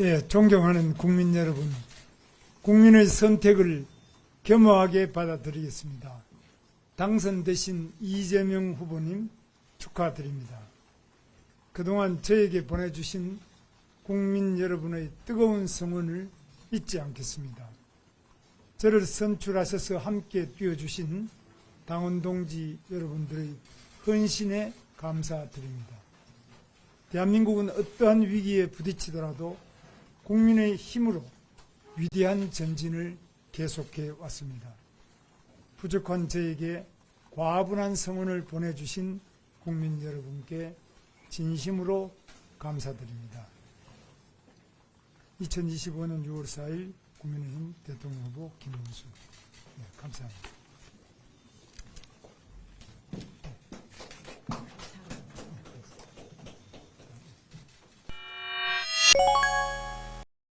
예, 존경하는 국민 여러분, 국민의 선택을 겸허하게 받아들이겠습니다. 당선되신 이재명 후보님 축하드립니다. 그동안 저에게 보내주신 국민 여러분의 뜨거운 성원을 잊지 않겠습니다. 저를 선출하셔서 함께 뛰어주신 당원 동지 여러분들의 헌신에 감사드립니다. 대한민국은 어떠한 위기에 부딪히더라도 국민의 힘으로 위대한 전진을 계속해 왔습니다. 부족한 저에게 과분한 성원을 보내주신 국민 여러분께 진심으로 감사드립니다. 2025년 6월 4일 국민의힘 대통령 후보 김문수. 네, 감사합니다.